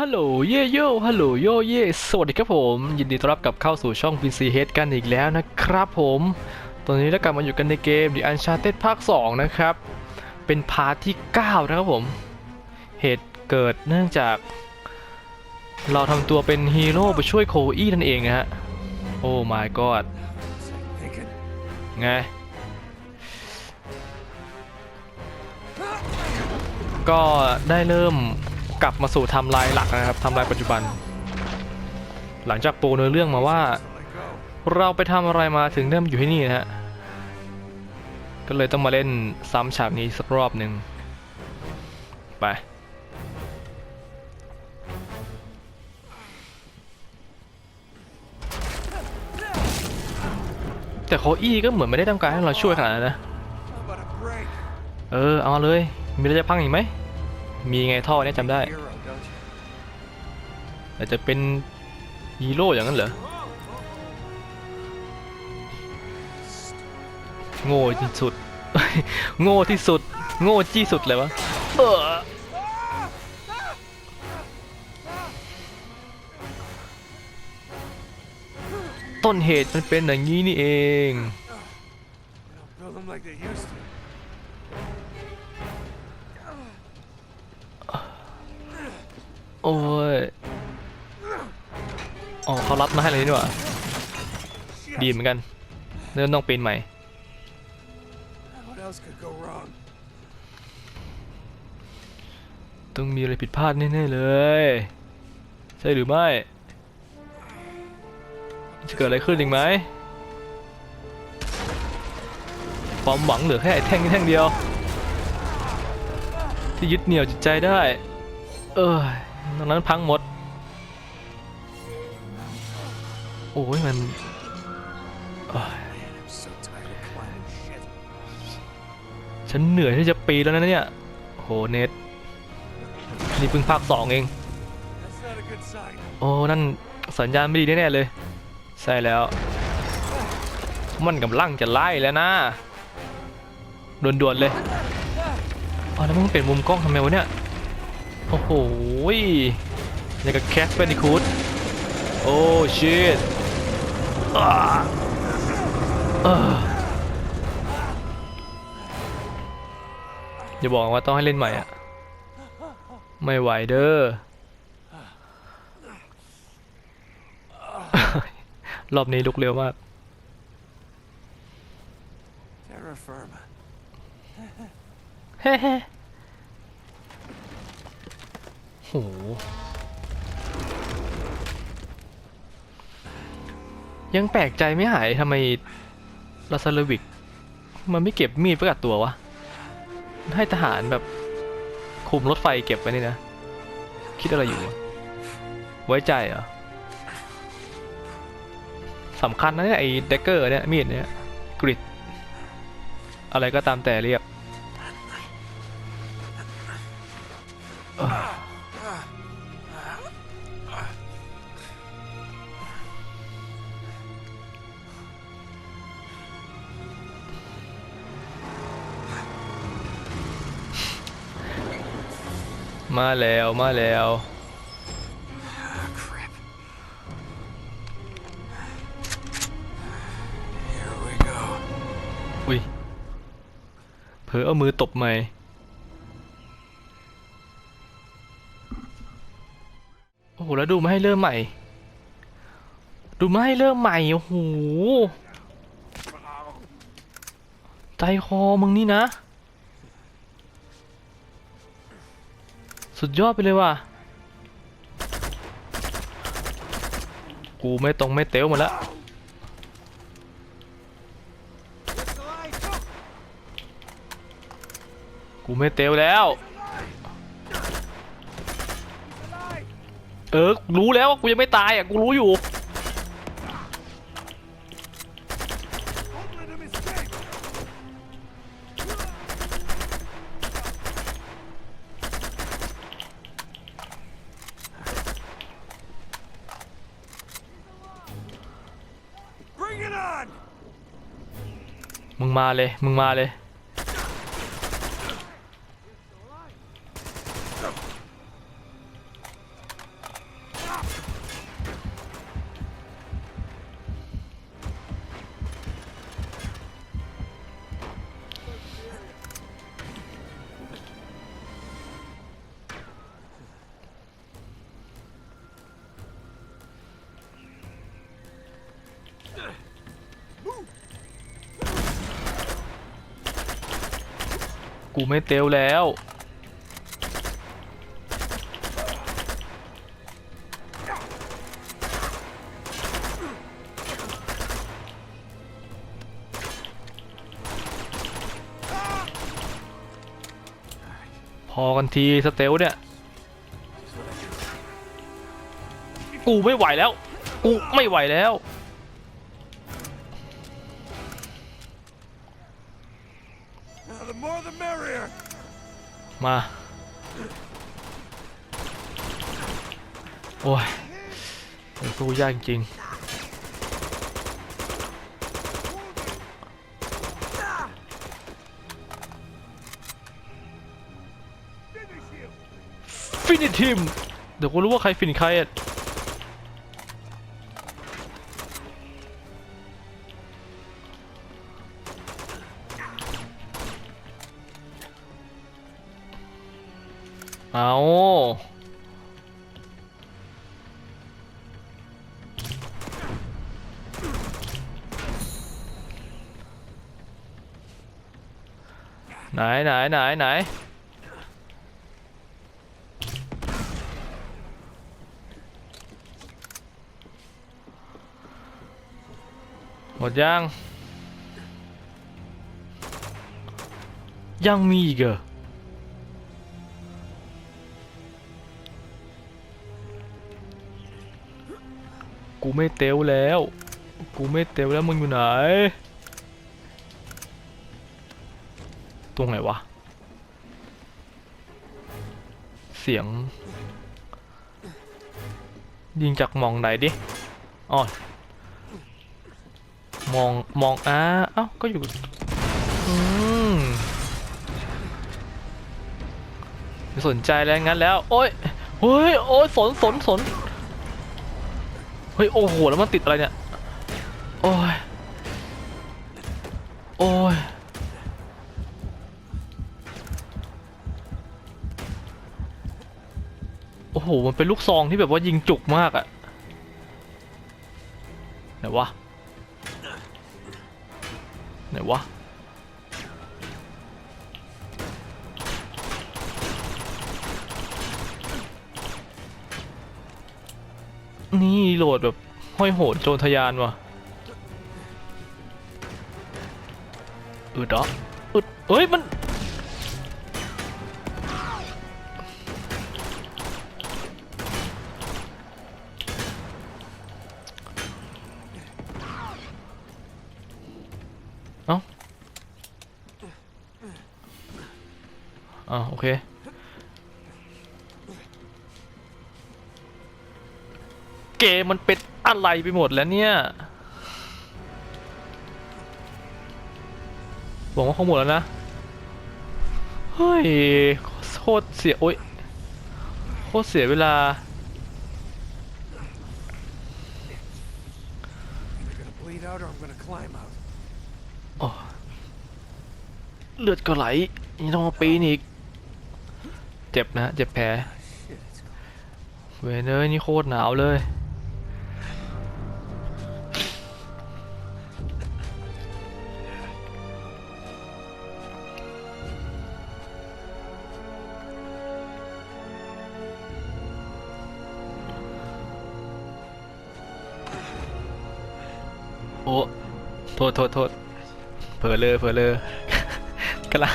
ฮัลโหลเย่โย่ฮัลโหลโย่เย่สวัสดีครับผม ยินดีต้อนรับกลับเข้าสู่ช่อง PC Head กันอีกแล้วนะครับผม ตอนนี้เรากลับมาอยู่กันในเกม The Uncharted ภาค 2 นะครับ เป็นพาร์ทที่ 9 นะครับผม เหตุเกิดเนื่องจาก เราทำตัวเป็นฮีโร่ไปช่วยโคอี้นั่นเองนะฮะ โอ้ my god ไง ก็ได้เริ่ม กลับมาสู่ทำลายหลักนะครับทำลายปัจจุบัน หลังจากปูเนื้อเรื่องมาว่า เราไปทำอะไรมาถึงเริ่มอยู่ที่นี่นะฮะก็เลยต้องมาเล่นซ้ำฉากนี้สักรอบหนึ่งไปแต่โคอี้ก็เหมือนไม่ได้ต้องการให้เราช่วยขนาดนั้นนะ เออ เอาเลย มีอะไรจะพังอีกไหม มีไงท่อเนี่ยจำได้อาจจะเป็นฮีโร่อย่างนั้นเหรอ โง่ที่สุด โง่ที่สุด โง่ที่สุดเลยวะต้นเหตุมันเป็นอย่างนี้นี่เอง โอ้ย อ๋อเขารับมาให้เลยนี่หว่าดีเหมือนกันเริ่มต้องปีนใหม่ What else could go wrong? ต้องมีอะไรผิดพลาดแน่ๆเลย ใช่หรือไม่ จะเกิดอะไรขึ้นอีกไหม ความหวังเหลือแค่ไอ้แท่งนี้แท่งเดียว ที่ยึดเหนี่ยวจิตใจได้ เออ นอกนั้นพังหมด โอ้ยมันฉันเหนื่อยที่จะปีแล้วนะเนี่ยโหเน็ตนี่เพิ่งภาคสองเอง โอ้นั่นสัญญาณไม่ดีแน่เลย ใช่แล้ว มันกำลังจะไล่แล้วนะด่วนๆเลยอ๋อแล้วมึงเปลี่ยนมุมกล้องทำไมวะเนี่ย โอ้โหยอย่างกับแคสเปนิคูดโอ้ชิตอย่าบอกว่าต้องให้เล่นใหม่อะไม่ไหวเด้อรอบนี้ลุกเร็วมาก Terra firma. เฮ้เฮ้ โหยังแปลกใจไม่หายทำไมลาซาเลวิก มันไม่เก็บมีดไว้กับตัววะ ให้ทหารแบบ คุมรถไฟเก็บไว้นี่นะ คิดอะไรอยู่ ไว้ใจเหรอสำคัญนะเนี่ยไอ้เดกเกอร์เนี่ยมีดเนี่ยกริดอะไรก็ตามแต่เรียก มาแล้วมาแล้ว Ah, crap. Here we go. อุ้ยเผลอเอามือตบไม่โอ้โหแล้วดูมาให้เริ่มใหม่ ดูมาให้เริ่มใหม่โอ้โหใจคอมึงนี่นะ สุดยอดไปเลยว่ะ กูไม่ตรงไม่เต๋วหมาแล้วกูไม่เตวแล้ว เออ รู้แล้วว่ากูยังไม่ตายอะ กูรู้อยู่ มาเลย มึงมาเลย กูไม่เตลแล้ว พอกันทีสเตลเนี่ย กูไม่ไหวแล้ว กูไม่ไหวแล้ว มา โอ้ยสู้ยากจริงฟินิทีมเดี๋ยวกูรู้ว่าใครฟินใครอะ เอาไหนไหนไหนไหนหมดยัง ยังมีอีกเหรอ กูไม่เตลแล้ว กูไม่เตลแล้วมึงอยู่ไหน ตรงไหนวะ เสียง ยิงจากมองไหนดิอ๋อมอง มองอ้าเอ้า ก็อยู่ อืมไม่สนใจแล้วงั้นแล้ว โอ้ยเฮ้ย โอ้ยสนสนสน เฮ้ยโอ้โหแล้วมันติดอะไรเนี่ย โอ้ย โอ้ย โอ้โห มันเป็นลูกซองที่แบบว่ายิงจุกมากอะไหนวะ ไหนวะ นี่โหลดแบบห้อยโหดโจรทะยานว่ะอึดเหรออึดเอ้ยมันเอ้าอ่าโอเค มมันเป็นอะไรไปหมดแล้วเนี่ยบอกว่าเขาหมดแล้วนะ เฮ้ยโคตรเสีย โอ๊ยโคตรเสียเวลาโอ้เลือดก็ไหลยังต้องมาปีนอีก เจ็บนะ เจ็บแผลเวเนยนี่โคตรหนาวเลย ษโทษโทษเผลอเลยเผลอเลยกำลัง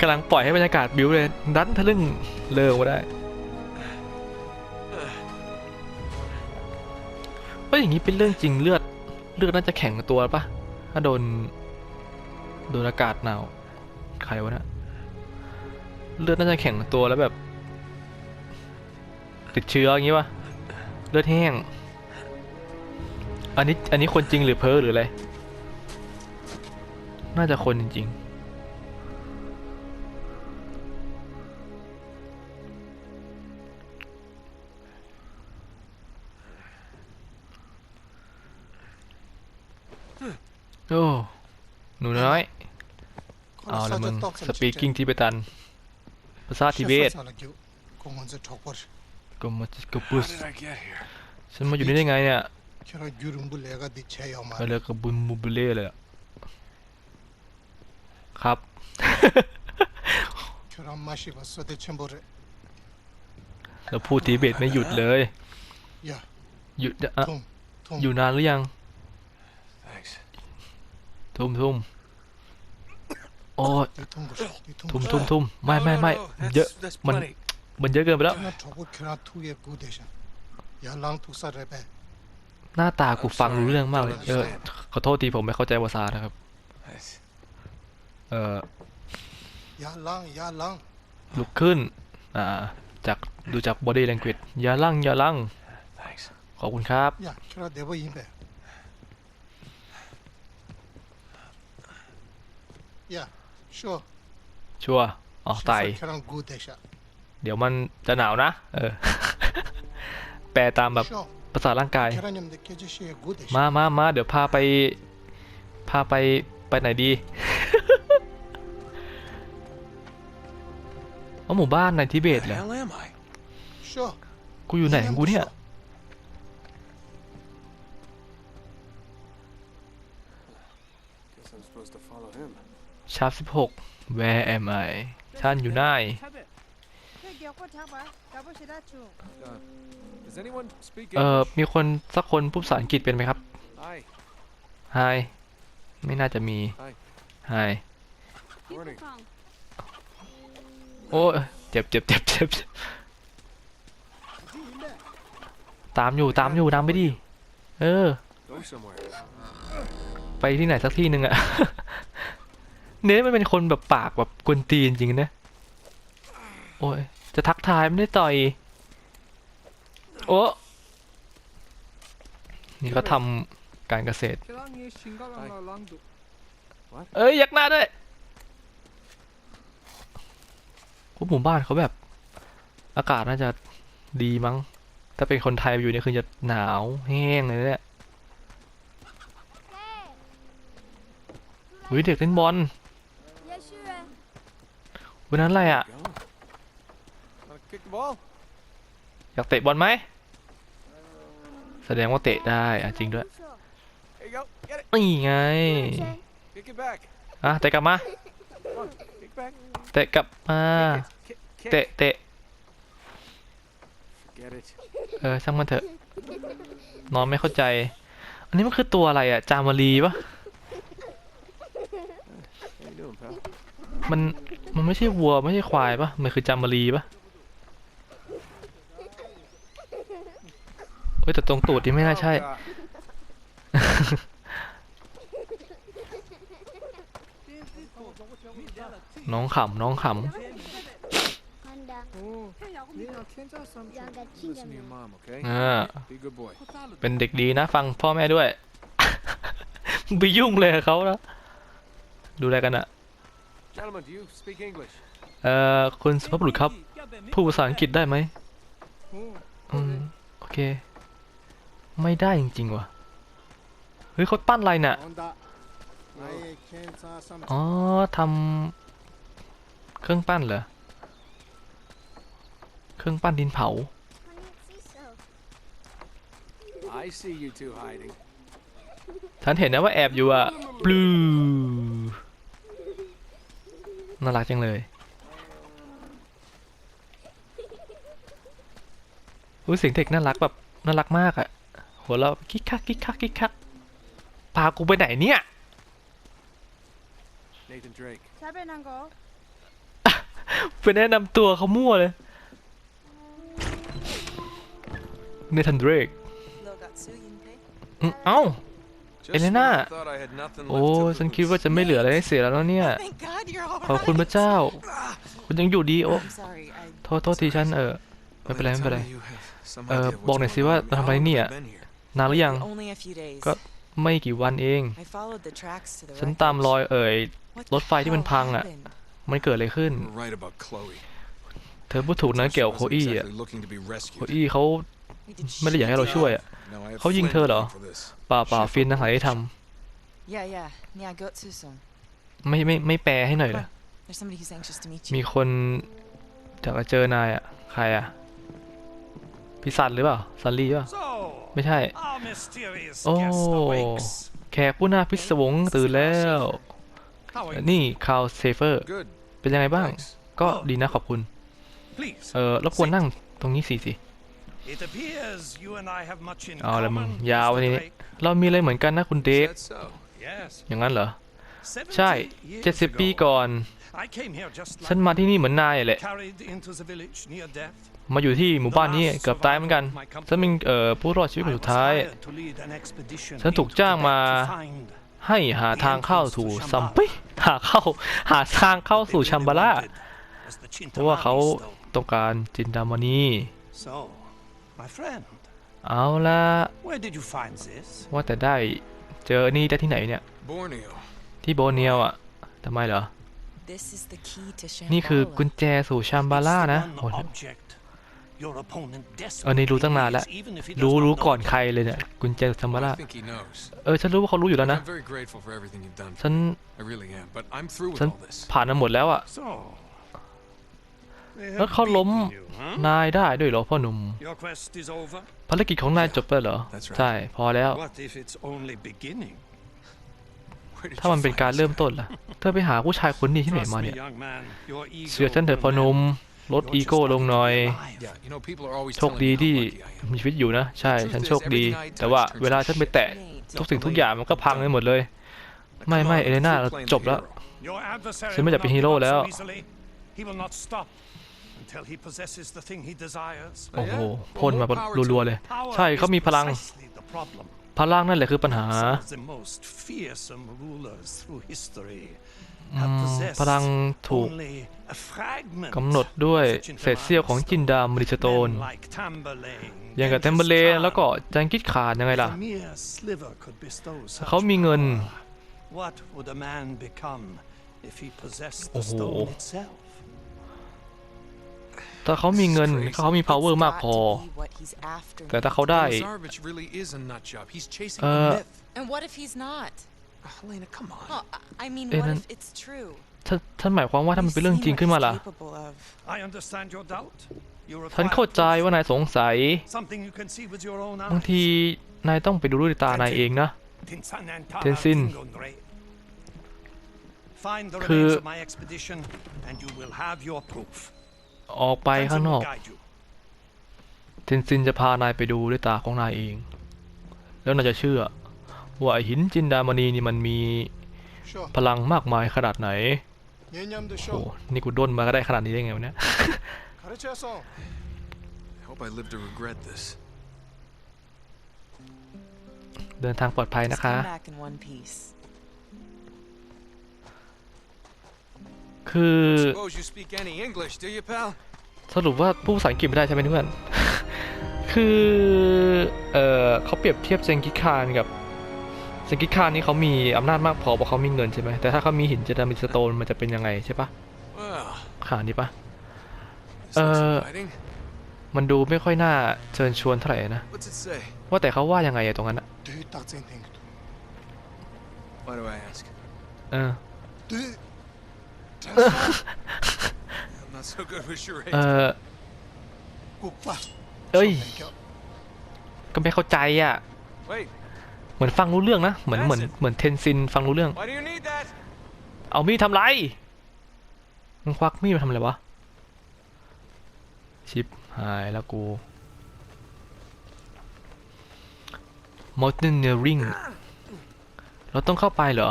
กำลังปล่อยให้บรรยากาศบิ้วเลยดันทะลึ่งเลอมาได้ว่าอย่างนี้เป็นเรื่องจริงเลือด เลือดน่าจะแข็งตัวปะถ้าโดน โดนอากาศหนาวใครวะนะเลือดน่าจะแข็งตัวแล้วแบบ ติดเชื้ออย่างงี้ปะเลือดแห้ง อันนี้อันนี้คนจริงหรือเพ้อหรืออะไร น่าจะคนจริง ๆโอ้หนูน้อย เอาละมึง สปีกิ้งที่เปตัน ภาษาทิเบตก็มาจิกบุสฉันมาอยู่นี่ได้ไงเนี่ยก็เลยกับุญมูเบเล่เลยอะ ครับ แล้วพูดทิเบตไม่หยุดเลยหยุดอยู่นานหรือยัง ทุ่มทุ่มโอ้ทุ่มทุ่มทุ่มไม่ไม่ไม่เยอะมันมันเยอะเกินไปแล้วหน้าตากูฟังรู้เรื่องมากเลยเออขอโทษทีผมไม่เข้าใจภาษานะครับ เอ่อยาล่างย่าล่างลุกขึ้น อ่า จากดูจากบอดี้แลนกิทหอย่าลั่งอย่าลั่ง ขอบคุณครับ อยากแค่เดี๋ยวไปยิ้มแบอยาชัวชัวร์ออกไตเดี๋ยวมันจะหนาวนะ เออ แปลตามแบบชัวภาษาร่างกายมามามาเดี๋ยวพาไป พาไป ไปไหนดี เอาหมู่บ้านในทิเบต Where เหร the อ hell am I? 쇼. กูอยู่ไหนของกูเนี่ย Guess I'm supposed to follow him. ชาร์ปสิบหก Where am I ท่านอยู่ไหน Does anyone speak เอ่อ English? มีคนสักคนพูดภาษาอังกฤษเป็นไหมครับ Hi. Hi ไม่น่าจะมี Hi. โอ้ยเจ็บเจ็บเจ็บเจ็บตามอยู่ตามอยู่ตามไปดิเออ ไปที่ไหนสักที่หนึ่งอะเน้มันเป็นคนแบบปากแบบกวนตีนจริงนะ โอ้ยจะทักทายไม่ได้ต่อย โอ้นี่ก็ทำการเกษตร เอ้ยยักหน้าด้วย พวกหมู่บ้านเขาแบบ อากาศน่าจะดีมั้ง ถ้าเป็นคนไทยอยู่เนี่ยคือจะหนาวแห้งเลยเนี่ยวิเด็กเล่นบอลวันนั้นอะไรอะ อยากเตะบอลไหม แสดงว่าเตะได้อะจริงด้วย นี่ไง อะเตะกลับมา back. เตะกลับมา Kick. Kick. เตะเตะ Get it. เออช่างมันเถอะนอนไม่เข้าใจ อันนี้มันคือตัวอะไรอะจามารีปะ How you doing, pal? มันมันไม่ใช่วัวไม่ใช่ควายปะมันคือจามารีปะเฮ้ยแต่ตรงตูดนี่ไม่น่าใช่ Oh, God. น้องขำน้องขำอ่าเป็นเด็กดีนะ ฟังพ่อแม่ด้วยไปยุ่งเลยเขาแล้วดูแลกันอะเอ่อคุณสุภาพบุรุษครับ พูดภาษาอังกฤษได้ไหมอืมโอเค ไม่ได้จริงๆว่ะเฮ้ยเขาปั้นอะไรเนี่ยอ๋อทำ เครื่องปั้นเหรอ เครื่องปั้นดินเผา I see you two hiding. ฉันเห็นนะว่าแอบอยู่อะบลูน่ารักจังเลย อุ้ยเสียงเด็กน่ารักแบบน่ารักมากอะหัวเราคิกคักคิกคักคิกคักพากูไปไหนเนี่ย Nathan Drake. ไปแนะนำตัวเขามั่วเลยเนทันเดรก Logatsu Yunpei? เอ้า Just Elena. when I thought I had nothing โอ้ left to ฉันคิดว่าจะไม่เหลืออะไรให้เสียแล้วนะเนี่ย Thank God you're all ขอบคุณพระเจ้า คุณยังอยู่ดีโอ้ I'm sorry, I โทษโทษทีฉันเออไม่เป็นไรไม่เป็นไร Tell me you have some เอ่อ idea of what's บอกหน่อยสิ going ว่า on. เราทำ How อะไร long เนี่ย have you been here? นานหรือยัง only a few days. ก็ไม่กี่วันเอง I followed the tracks to the ฉัน wreckage. ตามรอยเอ่ย What รถไฟที่มัน the พัง hell อะ happened? มันเกิดอะไรขึ้น You were right about Chloe. เธอพูดถูกนะ She เกี่ยวกับโค wasn't อี้อะ exactly looking to be โค rescued. อี้เขา Wait, did ไม่ได้อยาก she ให้เรา do ช่วย that? อะ Now I have เขายิง Flynn เธอเหรอ looking for this. เปล่าเปล่า Shit. ฟินนะหาที่ท Yeah, yeah. Yeah, go to some. ำไม่ไม่ไม่แปลให้หน่อยเหรอ There's somebody who's anxious to meet มี you. คนอยากจะเจอนายอะใครอะพี่สันหรือเปล่าซันลี่ป่ะ So, ไม่ใช่ our mysterious Oh. guest awakes. แขกผู้น่าพิศวงตื่นแล้ว How are you? นี่คาวเซเฟอร์ Good. เป็นยังไงบ้าง Thanks. ก็ดีนะขอบคุณ Please. เออรบกวนนั่งตรงนี้สิสิ It appears you and I have much in เอาละมึง common. ยาว Mr. ทีนี้ Drake. เรามีอะไรเหมือนกันนะคุณเดฟ Is that so? Yes. อย่างนั้นเหรอ70ใช่ years 70 ปี ago, ก่อน I came here just ฉัน like มาที่นี่เหมือนนายแหละ carried into the village near death. มาอยู่ที่หมู่บ้านนี้เกือบตายเหมือนกัน ฉันเป็นเอ่อผู้รอดชีวิต I คน was สุดท้าย hired to lead an expedition ฉันถูก into จ้าง Tibet มา to find ให้หาทางเข้าสู่ซัมปิหาเข้าหาทางเข้า what they สู่ really ชัมบาร่า wanted was the เพราะว่าเขา Chintamani stone. ต้องการจินดามณี So, my friend, เอาละ where did you find this? ว่าแต่ได้เจอนี่ได้ที่ไหนเนี่ย Borneo. ที่โบเนียวอะทำไมเหรอ This is the key to นี่คือ Shambhala. กุญแจสู่ชัมบา It's ร่า the นะ one โอ้ ออนี่รู้ตั้งนานแล้ว desperately needs, even if he does รู้ not รู้ know ก่อน it. ใครเลยเนี่ย กุญแจสู่ชัมบา Well, ร่า I think he knows. เออ ฉันรู้ว่าเขารู้อยู่แล้วนะ I'm very grateful for everything you've done. ฉัน I really am. But I'm through with ฉัน all this. ผ่านมาหมดแล้วอะ So, they แล้ว have เขาล้ม beaten you, huh? นายได้ด้วยเหรอพ่อหนุ่ม Your quest is over. ภารกิจของนายจบไปเหรอ That's right. ใช่ พอแล้ว What if it's only beginning? Where did ถ้ามัน you เป็น find การ this? เริ่มต้นล่ะ เธอไปหาผู้ชายคนนี้ที่ไหน Trust มา me, เนี่ย young man. Your ego เชื่อฉันเถอะพ่อหนุ่ม ลด You're อี just โก้ลงหน่อย alive. Yeah, you know, people are always โชค telling ดี me how ที่ lucky I am. มีชีวิตอยู่นะ ใช่ฉันโชคดี แต่ว่าเวลาฉันไปแตะ It ain't. ทุกสิ่งทุกอย่างมันก็พังไปหมดเลย ไม่ไม่เอเลน่าเราจบแล้ว Your adversary ฉันไม่อยากเป็น will ฮี not โร่ give up แล้ว so easily. He will not stop until he possesses the thing he desires. โอ้โห Yeah? พ่นมา Well, more power to รัวๆเลย Power ใช่ is เขามีพลัง precisely the problem. พลังนั่นแหละคือปัญหา Some of the most fearsome rulers through history อื have ม possessed พลังถูก only a fragment กำหนดด้วย of the เศษเสี้ยวของจินดามริสโตน Men like Tamburlaine, อย่างกับเทมเบเล Genghis Khan, แล้วก็จังกิดขานยังไง if ล่ะ a mere sliver could bestow such เขามีเงิน power, What would a man become if he possessed the โอ้โห stone itself? ถ้าเขามีเงินเขามี power It's มาก got พอ to be what he's after แต่ถ้าเขาได้ Lazarevich really is a nut job. He's chasing Uh, a myth. And what if he's not? Helena, come on. Oh, I- I mean, Eh, what then- if it's true? ท่านท่านหมายความว่าถ้ามัน We've เป็นเรื่อง seen จริง what ขึ้นมา he's ล่ะ capable of. I understand your doubt. You ฉัน require เข้าใจ proof, ว่านายสงสัย something you can see with your own บาง eyes. ทีนายต้องไปดูด้วยตานายเองนะ Tinsan and Tara Tenzin. Tingondre. Find the คือ remains of my expedition, and you will have your proof. ออกไปข้าง Tenzin น will อก guide you. เทนซินจะพานายไปดูด้วยตาของนายเอง แล้วนายจะเชื่อ ว่าไอ้หินจินดามณีนี่มันมี Sure. พลังมากมายขนาดไหน Nyenyam the โอ้ show. นี่กูด้นมาก็ได้ขนาดนี้ได้ไงวะเนี่ย Karacha song. I hope I live to regret this. เดินทางปลอดภัย Just นะคะ come back in one piece. คือ Suppose you speak any English, do you, pal? สรุปว่าผู้ภาษาอังกฤษไม่ได้ใช่ไหมเพื่อน คือ เออเขาเปรียบเทียบเซงกิคานกับ เซงกิคานนี่เขามีอำนาจมากพอเพราะเขามีเงินใช่ไหมแต่ถ้าเขามีหินเจดามิสโตนมันจะเป็นยังไงใช่ปะ Well, ขานี้ปะ this looks Uh, inviting. มันดูไม่ค่อยน่าเชิญชวนเท่าไหร่นะ What's it say? ว่าแต่เขาว่ายังไงอะตรงนั้นอะ Do you tak zijn ding doen? Why do I ask? เออ Do you... I'm not so good with charades. เออ Koekpa. เอ้ย Denk je. ก็ไม่เข้าใจอะ Wait, เหมือนฟังรู้เรื่องนะ เหมือนเหมือนเหมือนเทนซินฟังรู้เรื่อง why do you need that? เอามีดทำไรมึงควักมีดมาทำอะไรวะ ชิปหายแล้วกู Mountain Nearing เราต้องเข้าไปเหรอ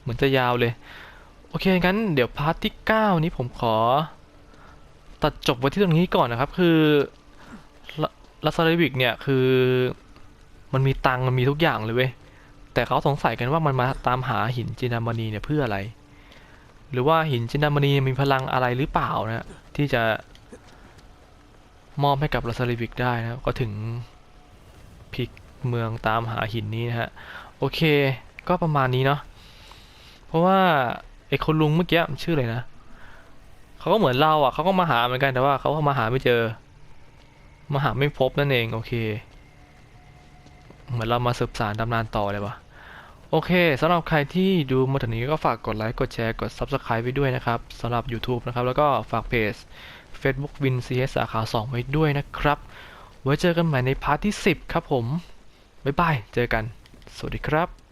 เหมือนจะยาวเลย โอเคงั้นเดี๋ยวพาร์ทที่ 9 นี้ผมขอ ตัดจบไว้ที่ตรงนี้ก่อนนะครับ คือลาซาเรวิกเนี่ยคือ มันมีตังค์มันมีทุกอย่างเลยเว้ยแต่เขาสงสัยกันว่ามันมาตามหาหินจินดามณีเนี่ยเพื่ออะไร หรือว่าหินจินดามณีมีพลังอะไรหรือเปล่านะที่จะมอบให้กับลาซาริวิกได้นะก็ถึงพลิกเมืองตามหาหินนี้นะฮะโอเค ก็ประมาณนี้เนาะเพราะว่าไอ้คนลุงเมื่อกี้ชื่ออะไรนะเขาก็เหมือนเราอะเขาก็มาหาเหมือนกันแต่ว่าเขาก็มาหาไม่เจอ มาหาไม่พบนั่นเองโอเค เหมือนเรามาสืบสารตำนานต่อเลยวะโอเคสำหรับใครที่ดูมาถึงนี้ก็ฝากกดไลค์ กดแชร์ กด Subscribe ไว้ด้วยนะครับสำหรับ YouTube นะครับ แล้วก็ฝากเพจ Facebook Win CS สาขา 2 ไว้ด้วยนะครับ ไว้เจอกันใหม่ในพาร์ทที่ 10 ครับผม บ๊ายบาย เจอกัน สวัสดีครับ